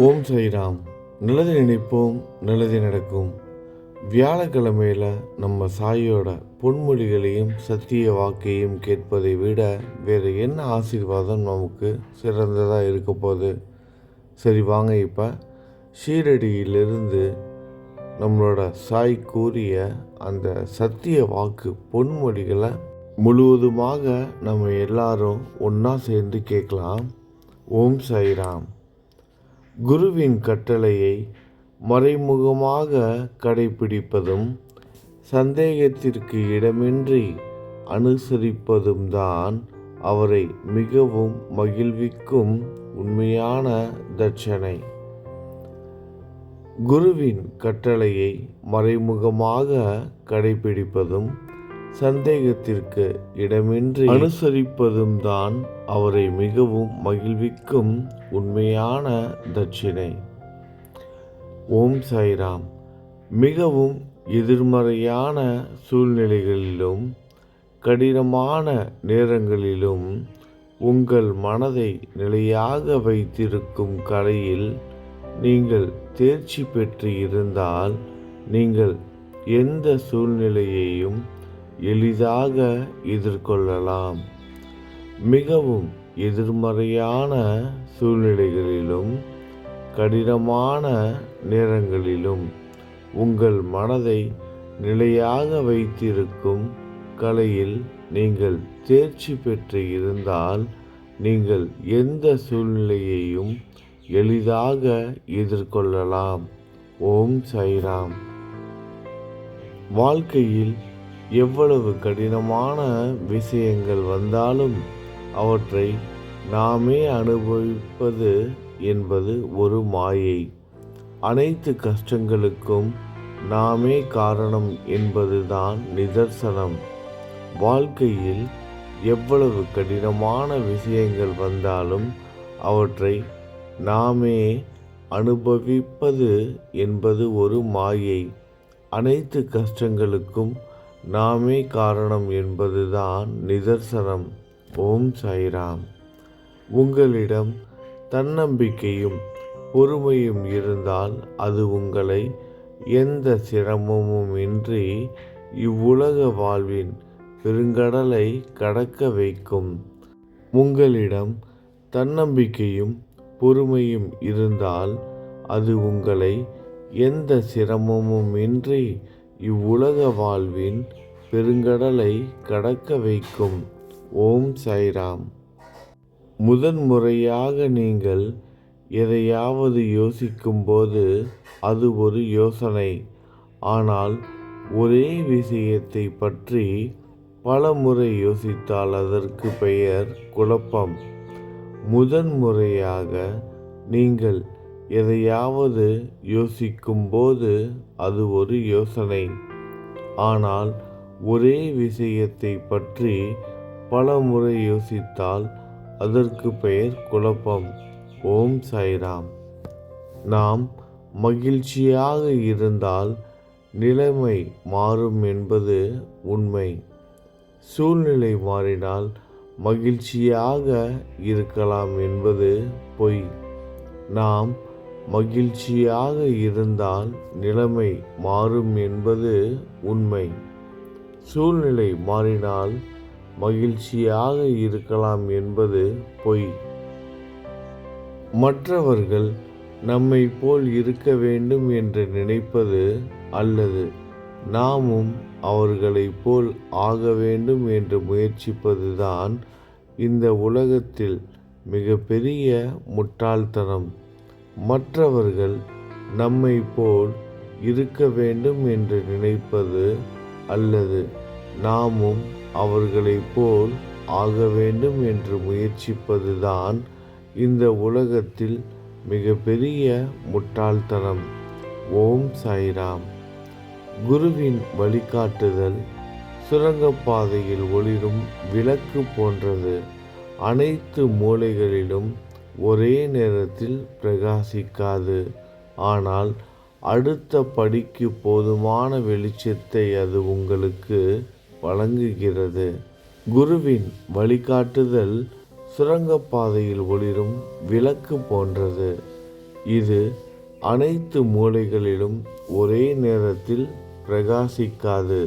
ஓம் சாய்ராம் நல்லது நினைப்போம் நல்லது நடக்கும். வியாழக்கிழமையில் நம்ம சாயோட பொன்மொழிகளையும் சத்திய வாக்கையும் கேட்பதை விட வேறு என்ன ஆசீர்வாதம் நமக்கு சிறந்ததாக இருக்க போகுது? சரி வாங்க இப்போ. ஷீரடியிலிருந்து நம்மளோட சாய் கூறிய அந்த சத்திய வாக்கு பொன்மொழிகளை முழுவதுமாக நம்ம எல்லாரும் ஒன்றா சேர்ந்து கேட்கலாம். ஓம் சாய்ராம் குருவின் கட்டளையை மறைமுகமாக கடைபிடிப்பதும் சந்தேகத்திற்கு இடமின்றி அனுசரிப்பதும் தான் அவரை மிகவும் மகிழ்விக்கும் உண்மையான தட்சணை. குருவின் கட்டளையை மறைமுகமாக கடைபிடிப்பதும் சந்தேகத்திற்கு இடமின்றி அனுசரிப்பதும் தான் அவரை மிகவும் மகிழ்விக்கும் உண்மையான தட்சிணை. ஓம் சாய்ராம். மிகவும் எதிர்மறையான சூழ்நிலைகளிலும் கடினமான நேரங்களிலும் உங்கள் மனதை நிலையாக வைத்திருக்கும் கலையில் நீங்கள் தேர்ச்சி பெற்று இருந்தால் நீங்கள் எந்த சூழ்நிலையையும் எளிதாக எதிர்கொள்ளலாம். மிகவும் எதிர்மறையான சூழ்நிலைகளிலும் கடினமான நேரங்களிலும் உங்கள் மனதை நிலையாக வைத்திருக்கும் கலையில் நீங்கள் தேர்ச்சி பெற்று இருந்தால் நீங்கள் எந்த சூழ்நிலையையும் எளிதாக எதிர்கொள்ளலாம். ஓம் சைராம் வாழ்க்கையில் எவ்வளவு கடினமான விஷயங்கள் வந்தாலும் அவற்றை நாமே அனுபவிப்பது என்பது ஒரு மாயை. அனைத்து கஷ்டங்களுக்கும் நாமே காரணம் என்பதுதான் நிதர்சனம். வாழ்க்கையில் எவ்வளவு கடினமான விஷயங்கள் வந்தாலும் அவற்றை நாமே அனுபவிப்பது என்பது ஒரு மாயை. அனைத்து கஷ்டங்களுக்கும் நாமே காரணம் என்பதுதான் நிதர்சனம். ஓம் சாய்ராம். உங்களிடம் தன்னம்பிக்கையும் பொறுமையும் இருந்தால் அது உங்களை எந்த சிரமமும் இன்றி இவ்வுலக வாழ்வின் பெருங்கடலை கடக்க வைக்கும். உங்களிடம் தன்னம்பிக்கையும் பொறுமையும் இருந்தால் அது உங்களை எந்த சிரமமும் இன்றி இவ்வுலக வாழ்வின் பெருங்கடலை கடக்க வைக்கும். ஓம் சாய்ராம். முதன்முறையாக நீங்கள் எதையாவது யோசிக்கும்போது அது ஒரு யோசனை. ஆனால் ஒரே விஷயத்தை பற்றி பல முறை யோசித்தால் அதற்கு பெயர் குழப்பம். முதன்முறையாக நீங்கள் எதையாவது யோசிக்கும்போது அது ஒரு யோசனை. ஆனால் ஒரே விஷயத்தை பற்றி பல முறை யோசித்தால் அதற்கு பெயர் குழப்பம். ஓம் சாய்ராம். நாம் மகிழ்ச்சியாக இருந்தால் நிலைமை மாறும் என்பது உண்மை. சூழ்நிலை மாறினால் மகிழ்ச்சியாக இருக்கலாம் என்பது பொய். நாம் மகிழ்ச்சியாக இருந்தால் நிலைமை மாறும் என்பது உண்மை. சூழ்நிலை மாறினால் மகிழ்ச்சியாக இருக்கலாம் என்பது பொய். மற்றவர்கள் நம்மை போல் இருக்க வேண்டும் என்று நினைப்பது அல்லது நாமும் அவர்களைப் போல் ஆக வேண்டும் என்று முயற்சிப்பதுதான் இந்த உலகத்தில் மிகப்பெரிய முட்டாள்தனம். மற்றவர்கள் நம்மை போல் இருக்க வேண்டும் என்று நினைப்பது அல்லது நாமும் அவர்களைப் போல் ஆக வேண்டும் என்று முயற்சிப்பதுதான் இந்த உலகத்தில் மிகப்பெரிய முட்டாள்தனம். ஓம் சாய்ராம். குருவின் வழிகாட்டுதல் சுரங்கப்பாதையில் ஒளிரும் விளக்கு போன்றது. அனைத்து மூலைகளிலும் ஒரே நேரத்தில் பிரகாசிக்காது. ஆனால் அடுத்த படிக்கு போதுமான வெளிச்சத்தை அது உங்களுக்கு வழங்குகிறது. குருவின் வழிகாட்டுதல் சுரங்கப்பாதையில் ஒளிரும் விளக்கு போன்றது. இது அனைத்து மூலைகளிலும் ஒரே நேரத்தில் பிரகாசிக்காது.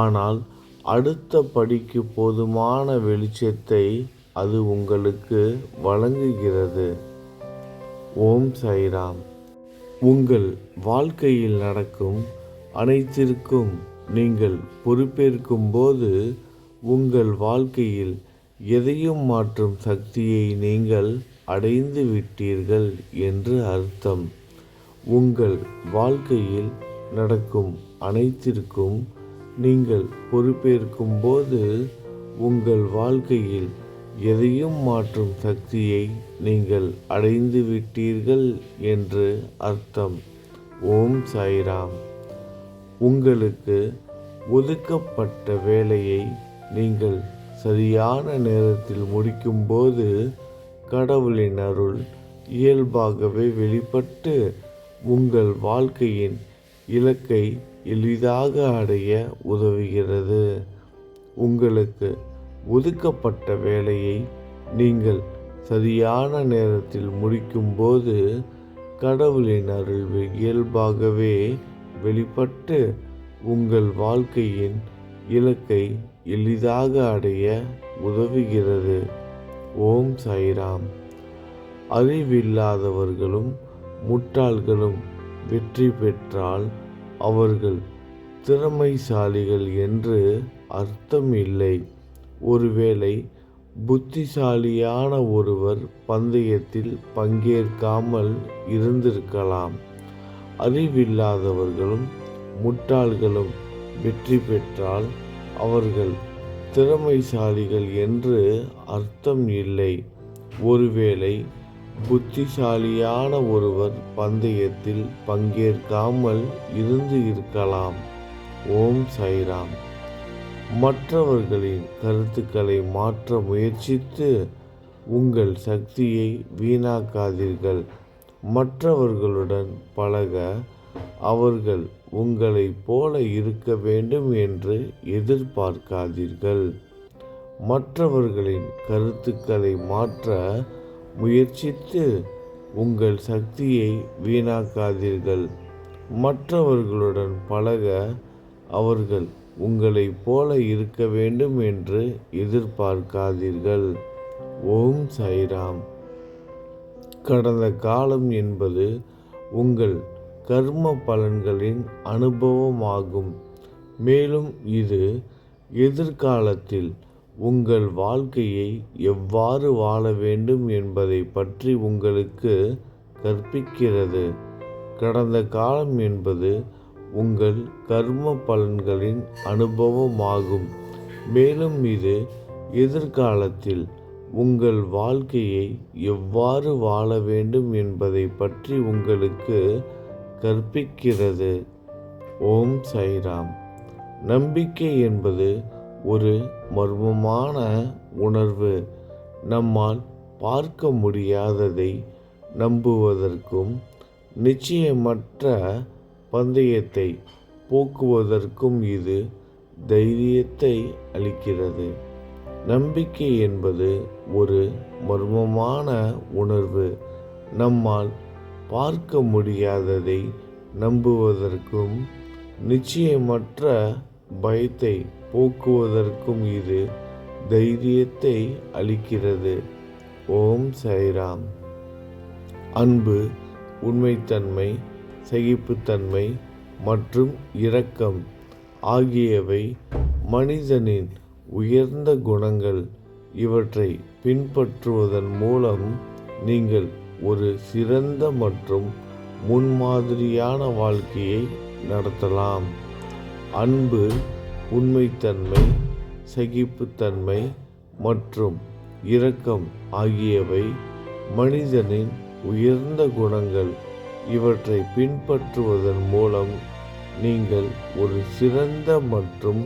ஆனால் அடுத்த படிக்கு போதுமான வெளிச்சத்தை அது உங்களுக்கு வழங்குகிறது. ஓம் சைராம் உங்கள் வாழ்க்கையில் நடக்கும் அனைத்திற்கும் நீங்கள் பொறுப்பேற்கும் போது உங்கள் வாழ்க்கையில் எதையும் மாற்றும் சக்தியை நீங்கள் அடைந்து விட்டீர்கள் என்று அர்த்தம். உங்கள் வாழ்க்கையில் நடக்கும் அனைத்திற்கும் நீங்கள் பொறுப்பேற்கும் போது உங்கள் வாழ்க்கையில் எதையும் மாற்றும் சக்தியை நீங்கள் அடைந்து விட்டீர்கள் என்று அர்த்தம். ஓம் சாய்ராம். உங்களுக்கு ஒதுக்கப்பட்ட வேலையை நீங்கள் சரியான நேரத்தில் முடிக்கும்போது கடவுளின் அருள் இயல்பாகவே வெளிப்பட்டு உங்கள் வாழ்க்கையின் இலக்கை எளிதாக அடைய உதவுகிறது. உங்களுக்கு ஒதுக்கப்பட்ட வேலையை நீங்கள் சரியான நேரத்தில் முடிக்கும்போது கடவுளின் அருள் இயல்பாகவே வெளிப்பட்டு உங்கள் வாழ்க்கையின் இலக்கை எளிதாக அடைய உதவுகிறது. ஓம் சாய்ராம். அறிவில்லாதவர்களும் முட்டாள்களும் வெற்றி பெற்றால் அவர்கள் திறமைசாலிகள் என்று அர்த்தம் இல்லை. ஒருவேளை புத்திசாலியான ஒருவர் பந்தயத்தில் பங்கேற்காமல் இருந்திருக்கலாம். அறிவில்லாதவர்களும் முட்டாள்களும் வெற்றி பெற்றால் அவர்கள் திறமைசாலிகள் என்று அர்த்தம் இல்லை. ஒருவேளை புத்திசாலியான ஒருவர் பந்தயத்தில் பங்கேற்காமல் இருந்து இருக்கலாம். ஓம் சைராம் மற்றவர்களின் கருத்துக்களை மாற்ற முயற்சித்து உங்கள் சக்தியை வீணாக்காதீர்கள். மற்றவர்களுடன் பழக அவர்கள் உங்களைப் போல இருக்க வேண்டும் என்று எதிர்பார்க்காதீர்கள். மற்றவர்களின் கருத்துக்களை மாற்ற முயற்சித்து உங்கள் சக்தியை வீணாக்காதீர்கள். மற்றவர்களுடன் பழக அவர்கள் உங்களைப் போல இருக்க வேண்டும் என்று எதிர்பார்க்காதீர்கள். ஓம் சைராம் கடந்த காலம் என்பது உங்கள் கர்ம பலன்களின் அனுபவமாகும். மேலும் இது எதிர்காலத்தில் உங்கள் வாழ்க்கையை எவ்வாறு வாழ வேண்டும் என்பதை பற்றி உங்களுக்கு கற்பிக்கிறது. கடந்த காலம் என்பது உங்கள் கர்ம பலன்களின் அனுபவமாகும். மேலும் இது எதிர்காலத்தில் உங்கள் வாழ்க்கையை எவ்வாறு வாழ வேண்டும் என்பதை பற்றி உங்களுக்கு கற்பிக்கிறது. ஓம் சைராம். நம்பிக்கை என்பது ஒரு மர்மமான உணர்வு. நம்மால் பார்க்க முடியாததை நம்புவதற்கும் நிச்சயமற்ற பந்தயத்தை போக்குவதற்கும் இது தைரியத்தை அளிக்கிறது. நம்பிக்கை என்பது ஒரு மர்மமான உணர்வு. நம்மால் பார்க்க முடியாததை நம்புவதற்கும் நிச்சயமற்ற பயத்தை போக்குவதற்கும் இது தைரியத்தை அளிக்கிறது. ஓம் சைராம் அன்பு உண்மைத்தன்மை சகிப்புத்தன்மை மற்றும் இரக்கம் ஆகியவை மனிதனின் உயர்ந்த குணங்கள் இவற்றை பின்பற்றுவதன் மூலம் நீங்கள் ஒரு சிறந்த மற்றும் முன்மாதிரியான வாழ்க்கையை நடத்தலாம். அன்பு உண்மைத்தன்மை சகிப்புத்தன்மை மற்றும் இரக்கம் ஆகியவை மனிதனின் உயர்ந்த குணங்கள். இவற்றை பின்பற்றுவதன் மூலம் நீங்கள் ஒரு சிறந்த மற்றும்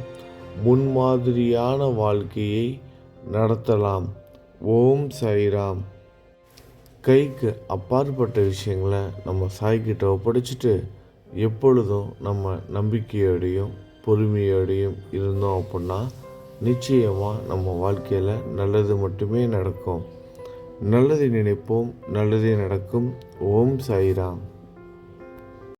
முன்மாதிரியான வாழ்க்கையை நடத்தலாம். ஓம் சாய்ராம். கைக்கு அப்பாற்பட்ட விஷயங்களை நம்ம சாய்கிட்ட ஒப்படைச்சிட்டு எப்பொழுதும் நம்ம நம்பிக்கையோடையும் பொறுமையோடையும் இருந்தோம் அப்படின்னா நிச்சயமாக நம்ம வாழ்க்கையில் நல்லது மட்டுமே நடக்கும். நல்லதை நினைப்போம் நல்லதே நடக்கும். ஓம் சாய்ராம்.